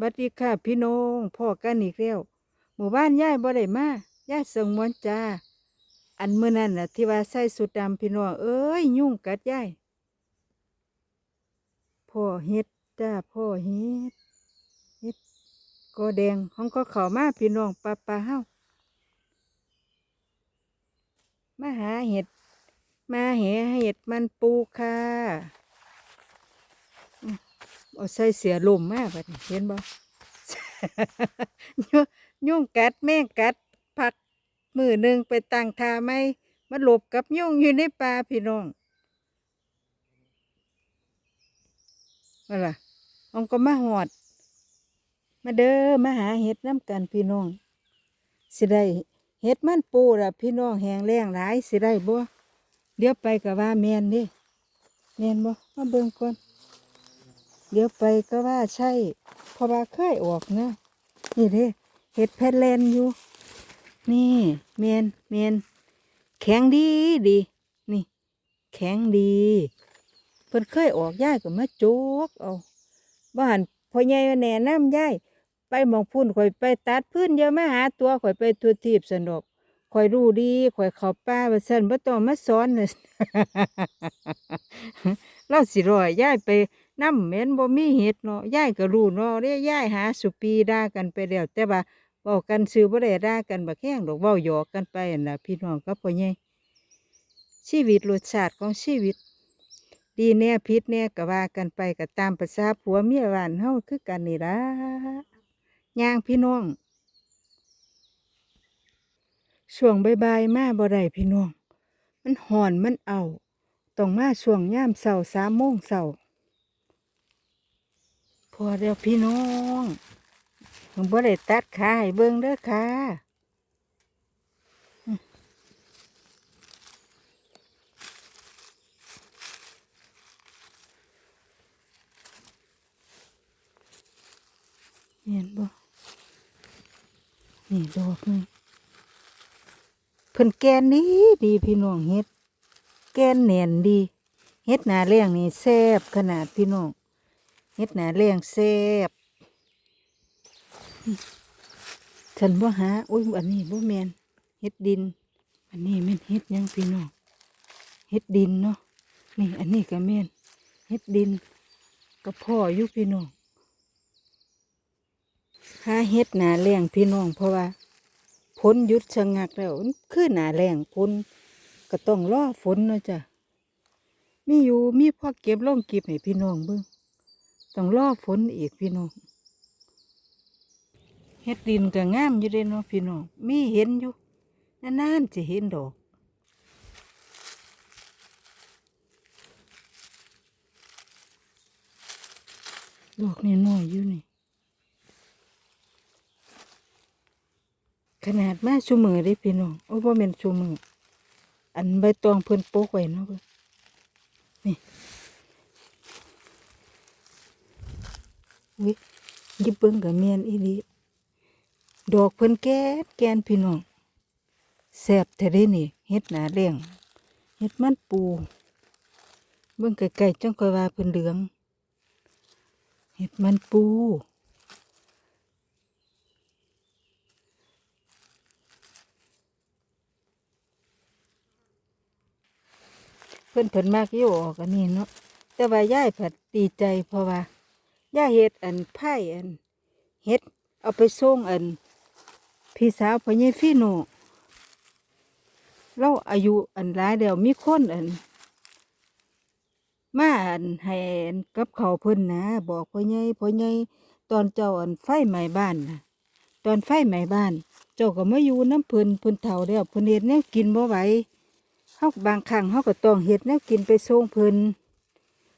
บัดดีค่ะพี่น้องพ่อกันอีกแล้วหมู่บ้านยายบ่ได้มายายสงมวนจ้า อันเมื้อนั้นน่ะที่ว่าใส่สุดดำพี่น้องเอ้ยยุ่งกัดยายพ่อเฮ็ดจ้าพ่อเฮ็ดเฮ็ดก็แดงห้องก็เข้ามาพี่น้องปะปะเฮามาหาเห็ด มาแหเห็ดมันปูค่ะ เอาใส่เสียลมมาบัดนี้เห็นบ่ยุ่งยุ่งกัดแม่งกัดพักมือหนึ่งไปตั้งทาไม่มาหลบกับยุ่งอยู่ในป่าพี่น้องว่าล่ะอองก็มาหอด มาเด้อมาหาเห็ดน้ำกันพี่น้อง สิได้เห็ดมันปูละพี่น้องแหงแรงหลายสิได้บ่เดี๋ยวไปกับว่าแมนเดิแมนบ่มาเบิ่งก่อน เดี๋ยวไปก็ว่าใช่พราะว่าเคยออกนะนี่เด้เห็ดแพทเลนอยู่ นี่เมนเมนแข็งดีดีนี่ แข็งดีเพิ่นเคยออกย่ายก็มาโจกเอาบ้านพ่อใหญ่แหน่น้ำย่ายไปมองพุ่นข่อยไปตัดพื้นเยอะมาหาตัวข่อยไปทัวทีบสนุกข่อยรู้ดีข่อยเข้าป่าว่าซั่นบ่ต้องมาสอนน่ะเราสิรอยย่ายไป น้ำเหม็นบ่มีเห็ดเนาะย่ายก็รู้เนาะเด้ย่ายหาสุปีด่ากันไปแล้วแต่ว่าเว้ากันซื้อบ่ได้ด่ากันบักแข้งดอกเว้าหยอกกันไปนั่นล่ะพี่น้องกับพ่อใหญ่ชีวิตรสชาติของชีวิต ดีแน่พิษแน่ก็ว่ากันไปก็ตามภาษาผัวเมียบ้านเฮาคือกันนี่ล่ะย่างพี่น้องช่วงบ่ายๆมาบ่ได้พี่น้อง มันห่อนมันเอาต้องมาช่วงยามเช้าสามโมงเช้า พอแล้วพี่น้องผมบ่ได้ตัดขาให้เบิ่งเด้อค่ะเห็นบ่นี่ดอกนึงเพิ่นแกนดีดีพี่น้องเฮ็ด แกนแหน่นดี เฮ็ดหนาแรงนี่แซ่บขนาดพี่น้อง เฮ็ดหนาแรงแซบฉันบ่าหาอุ้ยอันนี้บ่แมนเฮ็ดดิน อันนี้แม่นเฮ็ดยังพี่น้องเฮ็ดดินเนาะนี่ อันนี้ก็แม่นเฮ็ดดินก็พ่ออยู่พี่น้องหาเฮ็ดหนาแรงพี่น้องเพราะว่าฝนยุดชะงักแล้วมันคือหนาแรงฝนก็ต้องรอฝนเนาะจ้ะมีอยู่มีพ่อเก็บล่องเก็บให้พี่น้องเบิ่ง ต้องรอฝนอีกพี่น้องเฮ็ดดินก็งามอยู่เด้เนาะพี่น้องมีเห็นอยู่นานๆจะเห็นดอกดอกนี่น้อยอยู่นี่ ขนาดมาชูมือได้พี่น้องโอ้ยบ่แม่นชูมืออันใบตองเพิ่นโป๊กไว้เนาะเบิ่งนี่ วิยิบเบิ้งกับเมียนอีหลีดอกเพิ่นแก่แกนพี่น้องแซ่บแท้เด้นี่เฮ็ดหนาแรงเฮ็ดมันปู เบิ่งไกลๆจังค่อยว่าเพิ่นเหลืองเฮ็ดมันปูเพิ่นเพิ่นมากอยู่ออกอันนี้เนาะแต่ว่ายายผัดดีใจเพราะว่า ย่าเฮ็ดอันไผ่อันเฮ็ดเอาไปส่งอัน พี่สาวพ่อใหญ่ฟีโนเราอายุอันหลายแล้วมีคนอัน มาอันให้อันกับเขาวเพิ่นนะ บอกพ่อใหญ่พ่อใหญ่ตอนเจ้าอันไฟไหม้บ้านนะตอนไฟไหม้บ้าน เจ้าก็มาอยู่น้ำเพิ่นเพิ่นเฒ่าแล้วเพิ่นเฮ็ดแนวกินบ่ไหวเฮาบางครั้งเฮาก็ต้องเฮ็ดแนวกินไปส่งเพิ่น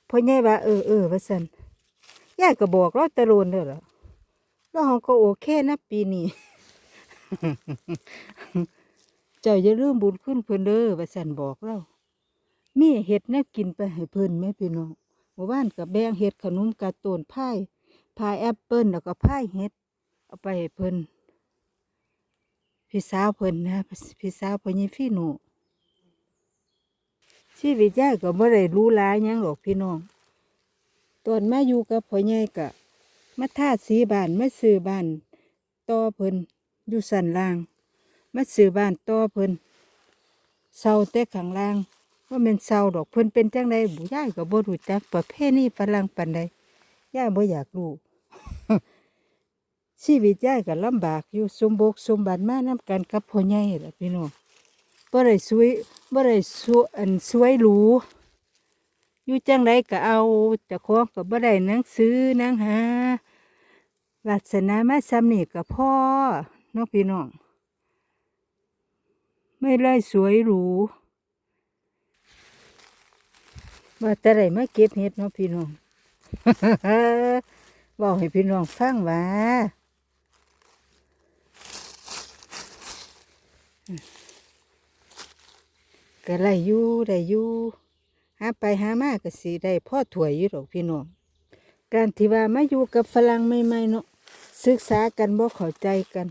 พ่อใหญ่ว่าเออเออว่าสัน ยายก็บอกเราแตะโลนเด้อล่ะแล้วเราก็โอเคนะปีนี้เจ้าอย่าลืมบุญคุณเพิ่นเด้อว่าสันบอกเรามีเห็ดแนวกินไปให้เพิ่นแม่พี่น้องหมู่บ้านกับแบงเห็ดขนมกาตูนพายพายแอปเปิ้ลแล้วก็พายเห็ดเอาไปให้เพิ่นพี่สาวเพิ่นนะพี่สาวเพิ่นยี่พี่หนูชีวิตยายก็บ่ได้รู้หลายหยังหรอกพี่น้อง ตอนมาอยู่กับพ่อใหญ่กะมาทาสีบ้านมาซื้อบ้านต่อเพิ่นอยู่สันล่างมาซื้อบ้านต่อเพิ่นเศร้าแต่ข้างล่างว่าแมันเศร้าดอกเพิ่นเป็นจังไดบุย่ายก็บ่รู้จักประเภทนี้ฝรั่งปานใดย่ายบ่อยากรู้ชีวิตย่ายก็ลำบากอยู่สมบกสมบัติมานํกันกับพ่อใหญ่ล่ะพี่น้องบ่ได้สวยบ่ได้สวยอันสวยหรู อยู่จังไดก็เอาจะของก็บ่ได้หนังสือหนังหาวาสนามาซ้ำนี่ก็พ่อน้องพี่น้อง ไม่ไล่สวยหรูว่าแต่ไรมาเก็บเห็ดเนาะพี่น้องบอกให้พี่น้องฟังว่าก็ไล่อยู่ได้อยู่ หาไปหามาก็สิได้พ่อถวยอยู่ดอกพี่น้อง การที่ว่ามาอยู่กับฝรั่งใหม่ๆเนาะศึกษากันบ่เข้าใจกัน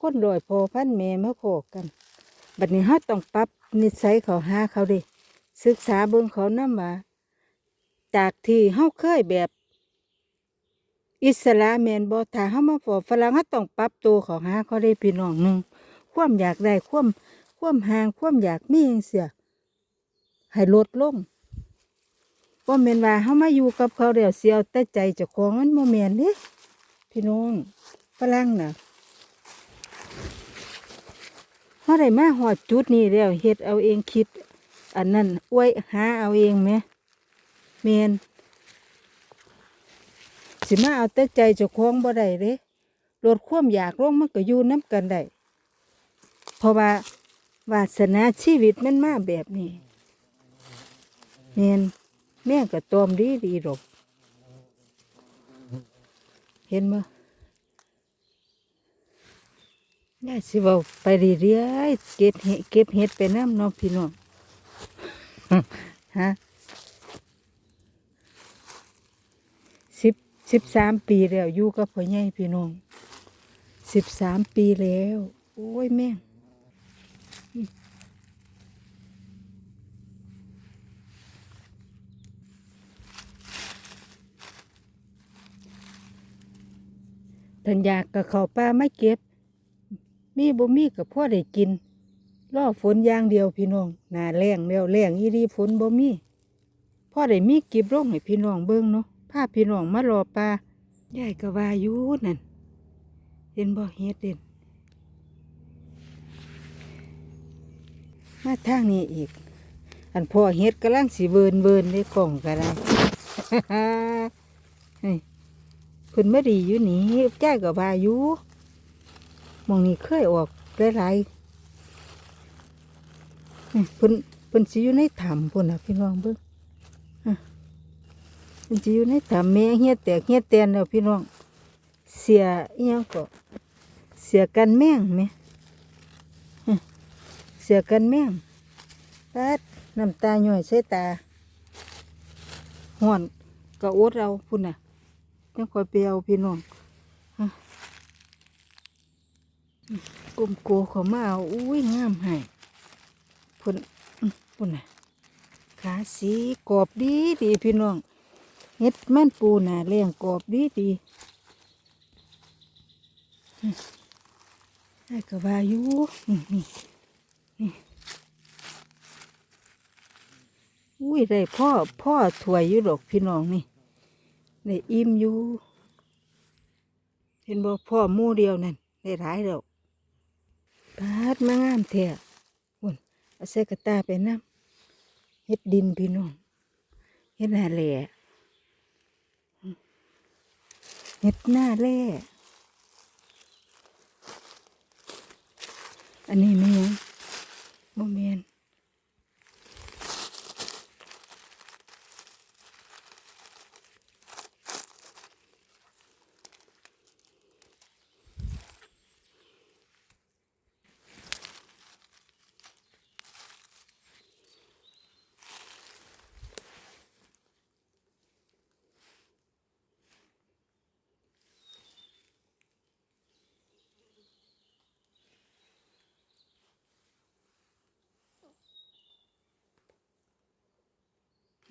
คนดอยพอพันแม่มาพอกัน บัดนี้เฮาต้องปรับนิสัยเขาหาเขาดิศึกษาเบิ่งเขานำว่าจากที่เฮาเคยแบบ อิสระแมนบ่ถ้าเฮามาพอฝรั่งเฮาต้องปรับตัวเขาหาเขาได้พี่น้องหนึงความอยากได้ความความห่างความอยากมีจังเสีย ให้ลดลงบ่แม่นว่าเฮามาอยู่กับเขาแล้วเสิเอาแต่ใจจ้าของมันบ่แม่นเด้พี่น้องฝรั่งน่ะเฮาได้มาฮอดจุดนี้แล้วเฮ็ดเอาเองคิด อันนั้นอวยหาเอาเองแหมแม่นสิมาเอาแต่ใจจ้าของบ่ได้เด้ลดความอยากลงมันก็อยู่นํกันได้เพราะว่าวาสนาชีวิตมันมาแบบนี้ แม่นแม่ก็ตอมดีดีหรอกเห็นมั้ยน่สิเบาไปเรื่อยๆเก็บเห็ดเก็บเห็ดไปน้ำน้องพี่น้องฮะสิบสิบสามปีแล้วอยู่กับพ่อใหญ่พี่น้องสิบสามปีแล้ว โอ้ยแม่ ทันอยากกับเขาป้าไม่เก็บ มีบ่มีกับพ่อได้กินรอฝนอย่างเดียวพี่น้องหนาแรงแล้วแรงอีรีฝนบ่มีพ่อได้มีเก็บร่องให้พี่น้องเบิ่งเนาะพาพี่น้องมารอปลายายก็ว่าอยู่นั่นเห็นบ่เฮ็ดเด่นมาทางนี้อีก อันพ่อเฮ็ดกำลังสิเวินเวินในกล่องก็ได้ เฮ้นไม่ดีอยู่นี่ใจกับบายู่หมองนี้เคยออกหลายๆนี่เพิ่นเพิ่นสิอยู่ในถ้ำพุ่นน่ะพี่น้องเบิ่งเพิ่นสิอยู่ในถ้ำแม่เฮียแตกเฮียแตนแล้วพี่น้อง เสียอีหยังก็เสียกันแม่งแหม่เสียกันแม่งตัดน้ำตาย่อยใส่ตาห่อนก็อดเอาพุ่นน่ะ ยังคอยไปเอาพี่น้องกลมโกเขามาเอาอุ้ยงามให้พุ่นพุ่นน่ะขาสีกรอบดีดีพี่น้องเฮ็ดแม่นปูน่ะเลี้ยงกรอบดีดีอื้อให้กระบาอยู่นี่นี่นี่อุ้ยได้พ่อพ่อถวยอยู่ดอกพี่น้องนี่ ได้อิ่มอยู่ เห็นบ่พ่อมู่เดียวนั่นได้ายดอกปาดมางามแท้หุ่นเอาใส่กตาไปน้ำเฮ็ดดินพี่น้องเฮ็ดหน้าแหล่เฮ็ดหน้าแหล่อันนี้แม่นบ่แม่น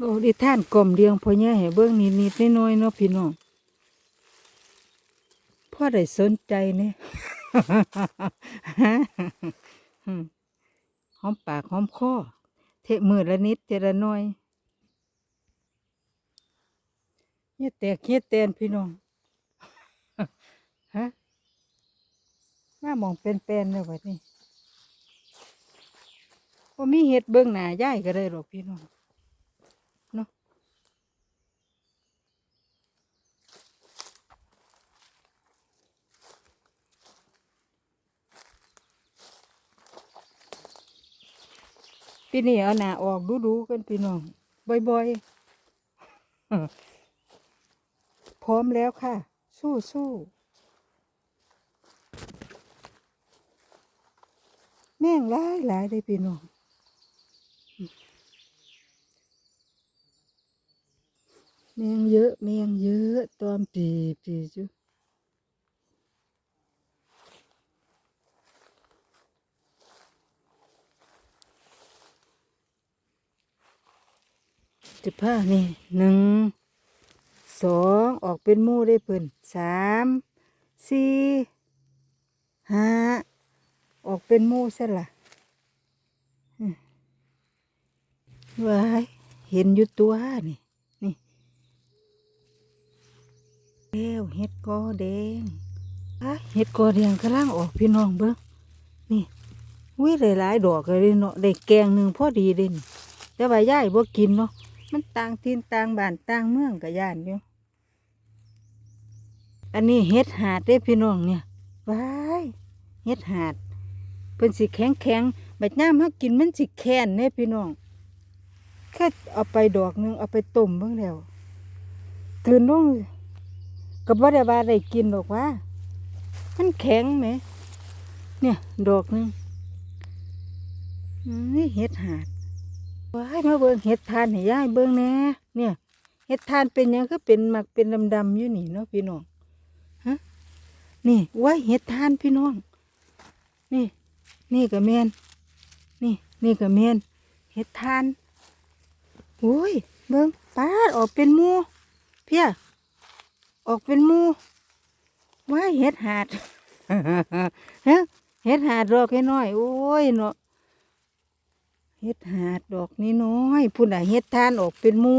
โอ้ดิท่านกลมเดียงพอใหญ่ให้เบิ่งนิดๆน้อยๆเนาะพี่น้องพ่อได้สนใจเนี่ยหอมปากหอมคอเทะมือละนิดเทละน้อยเฮ็ดแตกเฮ็ดแตนพี่น้องฮะมามองเป็นๆเลยวัดนี้ว่ามีเห็ดเบื้องหน้าย่ายก็ได้หรอกพี่น้องเนาะ ปีนี้เอาหน้าออกดูๆกันพี่น้องบ่อยๆพร้อมแล้วค่ะ สู้สู้แม่งหลายหลายได้พี่น้องแมงเยอะแมงเยอะตอมปีปีจุ จะผ้านี่หนึ่งสองออกเป็นมู่ได้เพิ่นสามสี่ห้าออกเป็นมู่ซะละอืมว้ายเห็นอยู่ตัวนี่นี่แล้วเห็ดกอแดงอะเห็ดกอแดงกำลังออกพี่น้องเบิ้งนี่วิ่หลายๆดอกเลยเนาะได้แกงหนึ่งพอดีเด่นแต่ว่าย่ายบ่กินเนาะ มันต่างทินต่างบ้านต่างเมืองกับย่านอยู่ อันนี้เห็ดหาดเด้พี่น้องเนี่ยว้ายเห็ดหาดเพิ่นสิแข็งแข็งๆบัดย่ามเฮากินมันสิแค้นเด้พี่น้องแค่เอาไปดอกหนึงเอาไปต้มเบิ่งแล้วตื่นลงก็บ่ได้ว่าได้กินดอกว่า มันแข็งไหม เนี่ย ดอกหนึงนี่เห็ดหาด ว้ายมาเบิ่งเห็ดทานให้ยายเบิ่งแน่เนี่ยเห็ดทานเป็นยังก็เป็นหมักเป็นดำๆอยู่นี่เนาะพี่น้องฮะนี่ว้ายเห็ดทานพี่น้อง นี่ นี่ก็แมนนี่ นี่ก็แมนเห็ดทานโอ้ยเบิ่งปาดออกเป็นมูเพี้ยออกเป็นมูว้ายเห็ดหาดฮะเห็ดหาดดอกน้อยโอ้ยเนาะ เห็ดหาดดอกนี้น้อยพุ่นน่ะเห็ดทานออกเป็นมู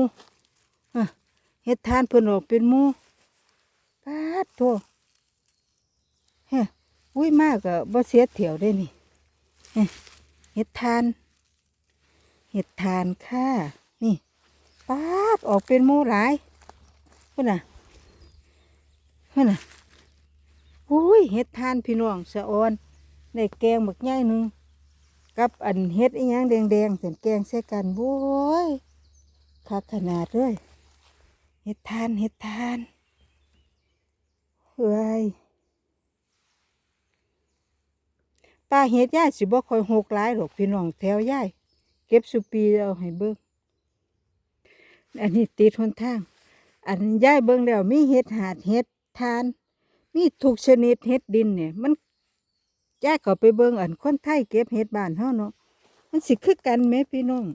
เห็ดทานเพิ่นออกเป็นมูปาดโตเฮ้อุ้ยมากอะบ่เสียเถียวได้นี่เห็ดทานเห็ดทานค่ะ นี่ปาดออกเป็นมูหลายเพื่อนน่ะเพื่อนน่ะอุ้ยเห็ดทานพี่น้องสะออนในแกงบักใหญ่หนึ่ง กับอันเห็ดอีหยังแดงๆเส้นแกงใส่กันโว้ยคักขนาดเลยเห็ดทานเห็ดทานเฮ้ยตาเห็ดย่ายสิบ่ค่อยหกหลายหรอกพี่น้องแถวย่ายเก็บสุปีเอาให้เบิ้งอันนี้ติดทนทาง อันย้ายเบิ้งแล้วมีเห็ดหาดเห็ดทาน มีทุกชนิดเห็ดดินเนี่ยมัน ย้าเขาไปเบิ้งอันคนไทยเก็บเห็ดบ้านเฮาเนาะมันสิคือกันไหมพี่น้อง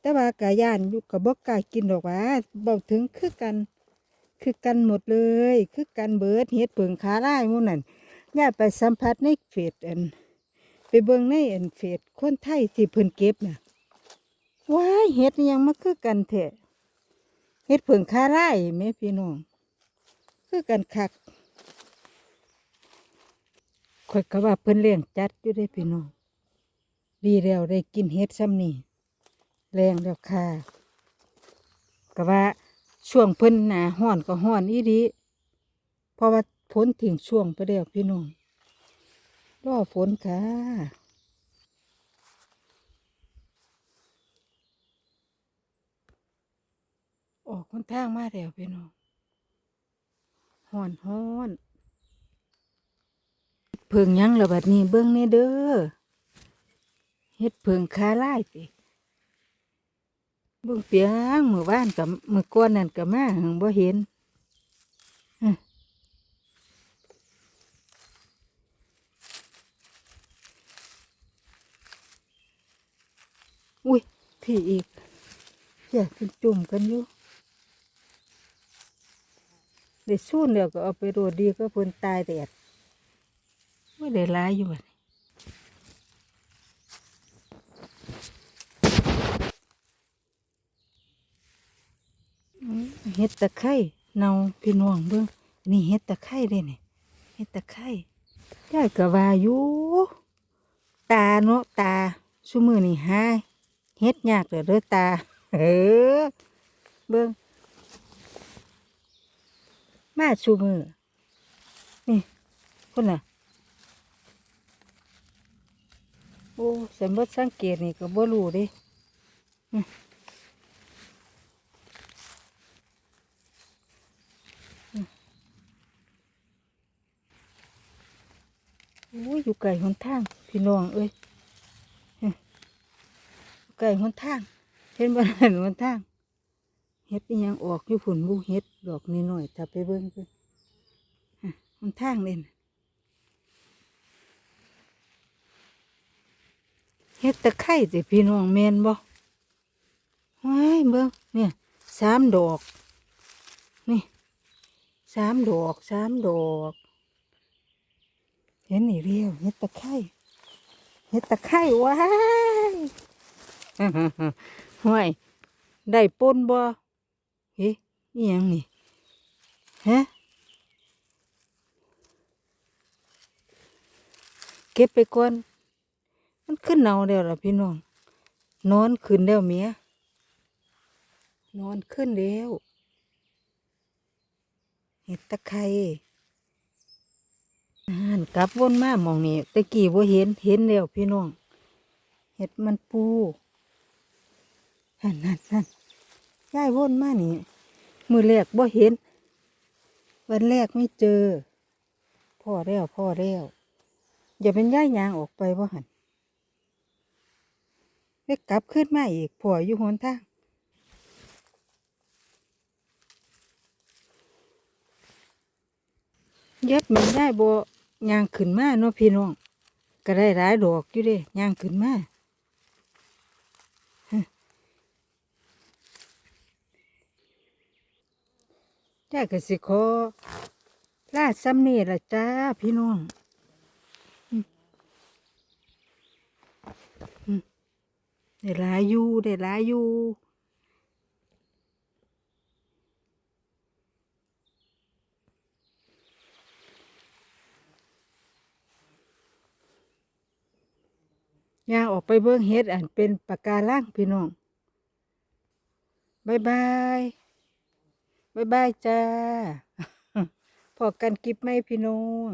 แต่ว่ากะย่านอยู่กับบ่กล้ากินดอกว่าเบาถึงคือกัน คือกันหมดเลย คือกันเบิดเห็ดเปิงขาล่ายหมู่นั่นย่ายไปสัมผัสในเฟซอัน ไปเบิ่งในอันเฟซคนไทยที่เพิ่นเก็บน่ะว้ายเห็ดยังมาคือกันแท้เห็ดเผิงคาไร่แม่พี่น้อง คือกันคัก ข่อยก็ว่าเพิ่นเลี้ยงจัดอยู่ได้พี่น้องดีแล้วได้กินเห็ดซ้ำนี่แรงแล้วค่ะก็ว่าช่วงเพิ่นหนาห้อนก็ห้อนอีดีเพราะว่าพ้นถึงช่วงไปแล้วพี่น้องรอฝนค่ะออกคนทางมาแล้วพี่น้องฮ้อนฮ้อน เพิงยังระบัดนี้เบิ้งในเด้อเฮ็ดเพิงคาไล่ติเบิ้งเปียงมือบ้านกับมือก้อนนั่นกับมาหังบ่เห็นอุ้ยพี่อีกเพี่เป็นจุ่มกันอยู่ได้สู้เดียวก็เอาไปโรดดีก็พิ่นตายแดด ไม่ได้ร้ายอยู่บัดนี้อืมเฮ็ดตะไคร้เนาพี่น้องเบิ่งอันนี่เฮ็ดตะไคร้เด้นี่ยเฮ็ดตะไคร้ยายก็ว่าอยู่ตาเนาะตาซุมือนี่หาเฮ็ดยากเด้อเด้อตาเออเบิ่งมาชูมือนี่คนน่ะ โอ้สมบติสังเกตนี่ก็บ่รู้ดิอืมอืมโอ้ยอยู่ไกลหนทาง พี่น้องเอ้ยไกลหนทาง เห็นบ่นั่นหนทางเฮ็ดยังออกอยู่ผุนบูเฮ็ดดอกนิดหน่อยถ้าไปเบิ่งเพิ่นทางเล่น เฮ็ดตะไคร้สิพี่น้องแม่นบ่ว้ายเบิ่งเนี่ยสามดอก นี่สามดอกสามดอก เห็นนี่เรียวเฮ็ดตะไคร้เฮ็ดตะไคร้ว้ายห้วยได้ปนบ่เฮ้ยนี่ยังนี่ฮะเก็บไปก่อน มันขึ้นเนาแล้วล่ะพี่น้อง นอนขึ้นแล้วเมียนอนขึ้นแล้วเห็ดตะไคร้นั่นกลับวนมามองนี่ตะกี้บ่าเห็นเห็นแล้วพี่น้อง เห็ดมันปูนั่นนั่นนั่นย้ายวนมานี่ มือแรกบ่เห็น วันแรกไม่เจอ พ่อแล้วพ่อแล้วอย่าเป็นย้ายยางออกไปบ่หัน ได้กลับขึ้นมาอีกพ่ออยู่หนทางยัดมันได้บ่ยางขึ้นมาเนาะพี่น้องก็ได้หลายดอกอยู่เด้ยางขึ้นมาจ้ก็สิขอลาซ้ำนี่ละจ้าพี่น้องอืมอืม ได้หลายอยู่ได้หลายอยู่ย่างออกไปเบิ่งเฮ็ดอันเป็นปากการังพี่น้องบายบายบายบายจ้าพอกันกิบไหมพี่น้อง